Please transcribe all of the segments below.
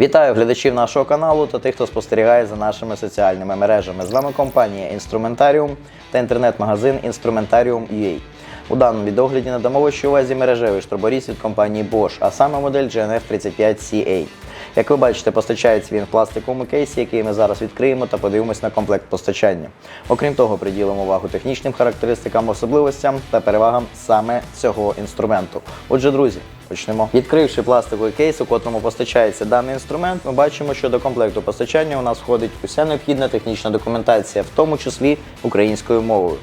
Вітаю глядачів нашого каналу та тих, хто спостерігає за нашими соціальними мережами. З вами компанія Інструментаріум та інтернет-магазин Instrumentarium.ua. У даному відогляді надамо вашій увазі мережевий штроборіз від компанії Bosch, а саме модель GNF35CA. Як ви бачите, постачається він в пластиковому кейсі, який ми зараз відкриємо та подивимось на комплект постачання. Окрім того, приділимо увагу технічним характеристикам, особливостям та перевагам саме цього інструменту. Отже, друзі, почнемо. Відкривши пластиковий кейс, у котрому постачається даний інструмент, ми бачимо, що до комплекту постачання у нас входить уся необхідна технічна документація, в тому числі українською мовою.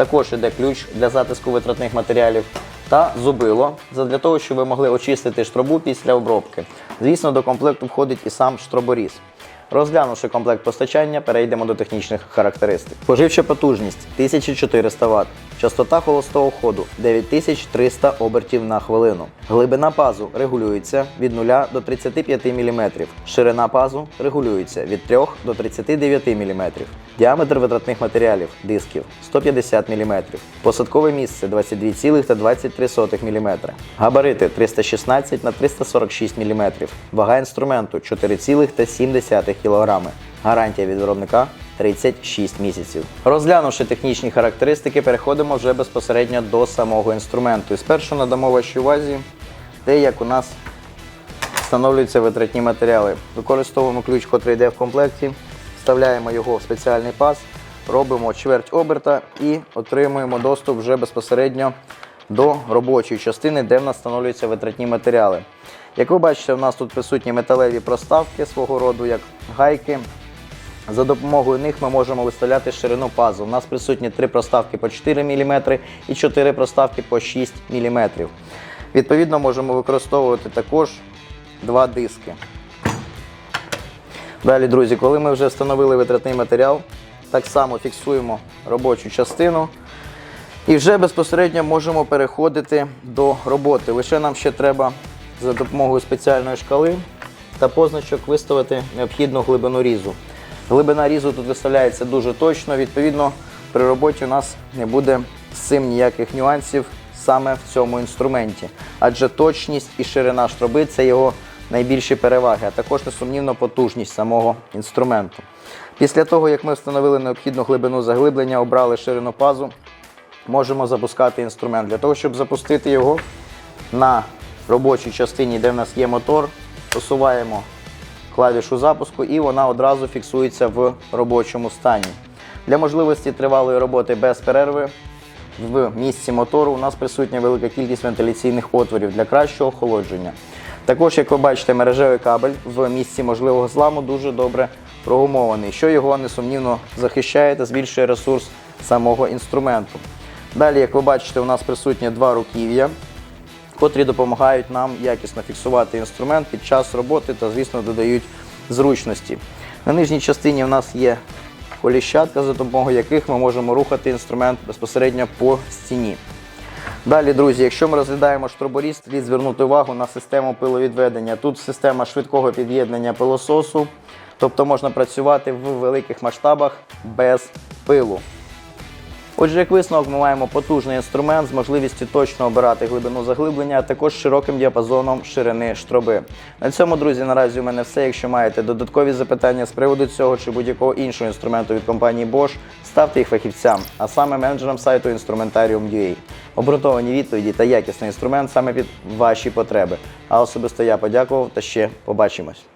Також іде ключ для затиску витратних матеріалів та зубило для того, щоб ви могли очистити штробу після обробки. Звісно, до комплекту входить і сам штроборіз. Розглянувши комплект постачання, перейдемо до технічних характеристик. Поживча потужність 1400 Вт, частота холостого ходу 9300 обертів на хвилину. Глибина пазу регулюється від 0 до 35 мм. Ширина пазу регулюється від 3 до 39 мм. Діаметр витратних матеріалів дисків 150 мм. Посадкове місце 22,23 мм. Габарити 316 на 346 мм. Вага інструменту 4,7 кг. Гарантія від виробника 36 місяців. Розглянувши технічні характеристики, переходимо вже безпосередньо до самого інструменту. І спершу надамо вашій увазі те, як у нас встановлюються витратні матеріали. Використовуємо ключ, який йде в комплекті, вставляємо його в спеціальний паз, робимо чверть оберта і отримуємо доступ вже безпосередньо до робочої частини, де в нас встановлюються витратні матеріали. Як ви бачите, у нас тут присутні металеві проставки свого роду, як гайки. За допомогою них ми можемо виставляти ширину пазу. У нас присутні три проставки по 4 мм і 4 проставки по 6 мм. Відповідно, можемо використовувати також два диски. Далі, друзі, коли ми вже встановили витратний матеріал, так само фіксуємо робочу частину. І вже безпосередньо можемо переходити до роботи. Лише нам ще треба за допомогою спеціальної шкали та позначок виставити необхідну глибину різу. Глибина різу тут виставляється дуже точно, відповідно, при роботі у нас не буде з цим ніяких нюансів саме в цьому інструменті. Адже точність і ширина штроби це його найбільші переваги, а також несумнівно потужність самого інструменту. Після того, як ми встановили необхідну глибину заглиблення, обрали ширину пазу, можемо запускати інструмент. Для того, щоб запустити його на робочій частині, де в нас є мотор, посуваємо клавішу запуску і вона одразу фіксується в робочому стані. Для можливості тривалої роботи без перерви в місці мотору у нас присутня велика кількість вентиляційних отворів для кращого охолодження. Також, як ви бачите, мережевий кабель в місці можливого зламу дуже добре прогумований, що його несумнівно захищає та збільшує ресурс самого інструменту. Далі, як ви бачите, у нас присутні два руків'я, котрі допомагають нам якісно фіксувати інструмент під час роботи та, звісно, додають зручності. На нижній частині у нас є коліщатка, за допомогою яких ми можемо рухати інструмент безпосередньо по стіні. Далі, друзі, якщо ми розглядаємо штроборіз, слід звернути увагу на систему пиловідведення. Тут система швидкого під'єднання пилососу, тобто можна працювати в великих масштабах без пилу. Отже, як висновок, ми маємо потужний інструмент з можливістю точно обирати глибину заглиблення, а також широким діапазоном ширини штроби. На цьому, друзі, наразі у мене все. Якщо маєте додаткові запитання з приводу цього чи будь-якого іншого інструменту від компанії Bosch, ставте їх фахівцям, а саме менеджерам сайту Instrumentarium.ua. Обґрунтовані відповіді та якісний інструмент саме під ваші потреби. А особисто я подякував та ще побачимось.